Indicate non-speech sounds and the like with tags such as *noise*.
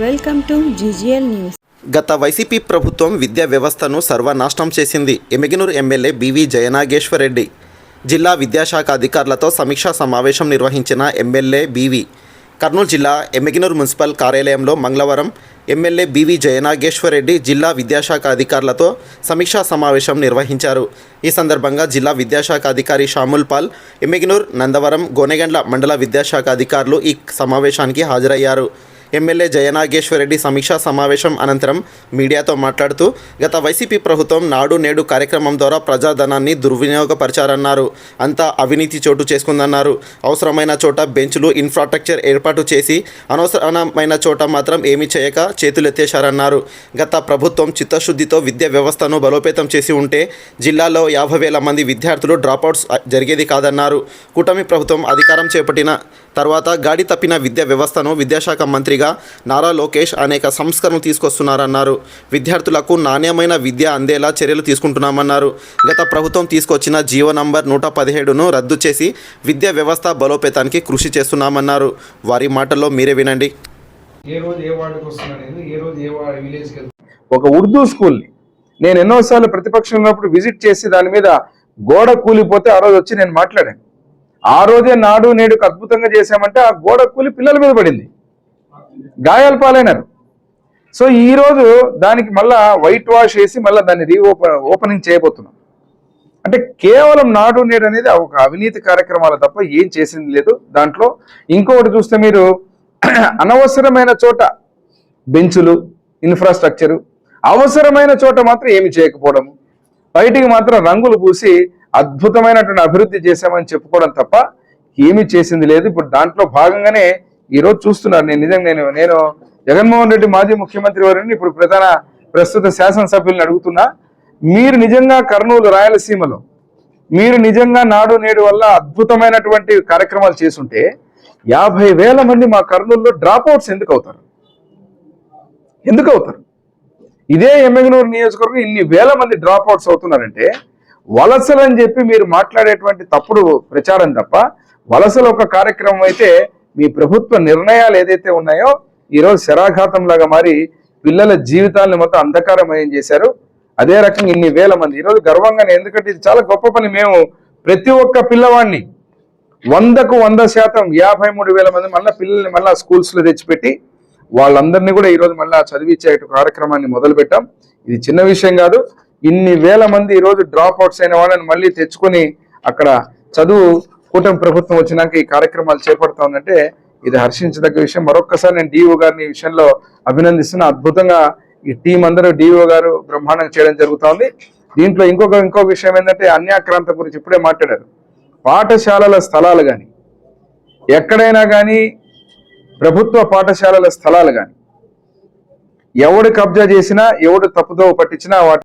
Welcome to GGL news. గత YCP ప్రభుత్వం విద్యా వ్యవస్థను సర్వనాశనం చేసింది ఎమిగినూరు ఎమ్మెల్యే బివి జయనాగేశ్వరరెడ్డి. జిల్లా విద్యాశాఖ అధికారులతో సమీక్షా సమావేశం నిర్వహించిన ఎమ్మెల్యే బివి కర్నూలు జిల్లా ఎమ్మిగినూరు మున్సిపల్ కార్యాలయంలో మంగళవారం ఎమ్మెల్యే బివి జయనాగేశ్వరరెడ్డి జిల్లా విద్యాశాఖ అధికారులతో సమీక్షా సమావేశం నిర్వహించారు. ఈ సందర్భంగా జిల్లా విద్యాశాఖ అధికారి షాముల్ పాల్ ఎమ్మిగినూరు నందవరం గోనెగండ్ల మండల విద్యాశాఖ అధికారులు ఈ సమావేశానికి హాజరయ్యారు. ఎమ్మెల్యే జయనాగేశ్వరరెడ్డి సమీక్షా సమావేశం అనంతరం మీడియాతో మాట్లాడుతూ గత వైసీపీ ప్రభుత్వం నాడు నేడు కార్యక్రమం ద్వారా ప్రజాధనాన్ని దుర్వినియోగపరిచారన్నారు. అంతా అవినీతి చోటు చేసుకుందన్నారు. అవసరమైన చోట బెంచ్లు ఇన్ఫ్రాస్ట్రక్చర్ ఏర్పాటు చేసి అనవసరమైన చోట మాత్రం ఏమీ చేయక చేతులెత్తేశారన్నారు. గత ప్రభుత్వం చిత్తశుద్ధితో విద్యా వ్యవస్థను బలోపేతం చేసి ఉంటే జిల్లాలో యాభై వేల మంది విద్యార్థులు డ్రాపౌట్స్ జరిగేది కాదన్నారు. కూటమి ప్రభుత్వం అధికారం చేపట్టిన తర్వాత గాడి తప్పిన విద్యా వ్యవస్థను విద్యాశాఖ మంత్రిగా నారా లోకేష్ అనేక సంస్కరణలు తీసుకొస్తున్నారన్నారు. విద్యార్థులకు నాణ్యమైన విద్య అందేలా చర్యలు తీసుకుంటున్నామన్నారు. గత ప్రభుత్వం తీసుకొచ్చిన జీవో నంబర్ నూట పదిహేడును రద్దు చేసి విద్యా వ్యవస్థ బలోపేతానికి కృషి చేస్తున్నామన్నారు. వారి మాటల్లో మీరే వినండి. ఏ రోజు ఏ వార్డుకి వస్తున్నా నేను ఏ రోజు ఏ వార్డు విలేజ్కి వెళ్తున్నా ఒక ఉర్దూ స్కూల్ని నేను ఎన్నోసార్లు ప్రతిపక్షం ఉన్నప్పుడు విజిట్ చేసి దాని మీద గోడ కూలిపోతే ఆ రోజు వచ్చి నేను మాట్లాడాను. ఆ రోజే నాడు నేడుకు అద్భుతంగా చేశామంటే ఆ గోడ కూలి పిల్లల మీద పడింది. గాయాల పాలైనారు. సో ఈరోజు దానికి మళ్ళా వైట్ వాష్ వేసి మళ్ళీ దాన్ని రీఓపెన్ ఓపెనింగ్ చేయబోతున్నాం. అంటే కేవలం నాడు నేడు అనేది ఒక అవినీతి కార్యక్రమాలు తప్ప ఏం చేసింది లేదు. దాంట్లో ఇంకొకటి చూస్తే మీరు *clears throat* అనవసరమైన చోట బెంచులు ఇన్ఫ్రాస్ట్రక్చరు అవసరమైన చోట మాత్రం ఏమి చేయకపోవడం బయటికి మాత్రం రంగులు పూసి అద్భుతమైనటువంటి అభివృద్ధి చేశామని చెప్పుకోవడం తప్ప ఏమీ చేసింది లేదు. ఇప్పుడు దాంట్లో భాగంగానే ఈరోజు చూస్తున్నారు నేను నిజంగా నేను నేను జగన్మోహన్ రెడ్డి మాజీ ముఖ్యమంత్రి వారిని ఇప్పుడు ప్రధాన ప్రస్తుత శాసనసభ్యులను అడుగుతున్నా. మీరు నిజంగా కర్నూలు రాయలసీమలో మీరు నిజంగా నాడు నేడు వల్ల అద్భుతమైనటువంటి కార్యక్రమాలు చేసుంటే యాభై వేల మంది మా కర్నూలులో డ్రాప్ అవుట్స్ ఎందుకు అవుతారు? ఎందుకు అవుతారు? ఇదే ఎమ్మెగనూరు నియోజకవర్గం ఇన్ని వేల మంది డ్రాప్ అవుట్స్ అవుతున్నారంటే వలసలు అని చెప్పి మీరు మాట్లాడేటువంటి తప్పుడు ప్రచారం తప్ప వలసలు ఒక కార్యక్రమం అయితే మీ ప్రభుత్వ నిర్ణయాలు ఏదైతే ఉన్నాయో ఈరోజు శరాఘాతం లాగా మారి పిల్లల జీవితాలను మొత్తం అంధకారమయం చేశారు. అదే రకంగా ఇన్ని వేల మంది. ఈరోజు గర్వంగానే ఎందుకంటే ఇది చాలా గొప్ప పని. మేము ప్రతి ఒక్క పిల్లవాడిని వందకు వంద శాతం యాభై మూడు వేల మంది మళ్ళీ పిల్లల్ని మళ్ళీ స్కూల్స్లో తెచ్చిపెట్టి వాళ్ళందరినీ కూడా ఈరోజు మళ్ళీ చదివించే కార్యక్రమాన్ని మొదలు పెట్టాం ఇది చిన్న విషయం కాదు. ఇన్ని వేల మంది ఈరోజు డ్రాప్ అవుట్స్ అయిన వాళ్ళని మళ్ళీ తెచ్చుకొని అక్కడ చదువు కూటమి ప్రభుత్వం వచ్చినాక ఈ కార్యక్రమాలు చేపడతా ఉందంటే ఇది హర్షించదగ్గ విషయం. మరొక్కసారి నేను డిఓ గారిని ఈ విషయంలో అభినందిస్తున్నా. అద్భుతంగా ఈ టీం అందరూ డిఓ గారు బ్రహ్మాండంగా చేయడం జరుగుతా ఉంది. దీంట్లో ఇంకొక ఇంకొక విషయం ఏంటంటే అన్యాక్రాంత గురించి ఇప్పుడే మాట్లాడారు. పాఠశాలల స్థలాలు కానీ ఎక్కడైనా కానీ ప్రభుత్వ పాఠశాలల స్థలాలు కానీ ఎవడు కబ్జా చేసినా ఎవడు తప్పుదో పట్టించినా వాటి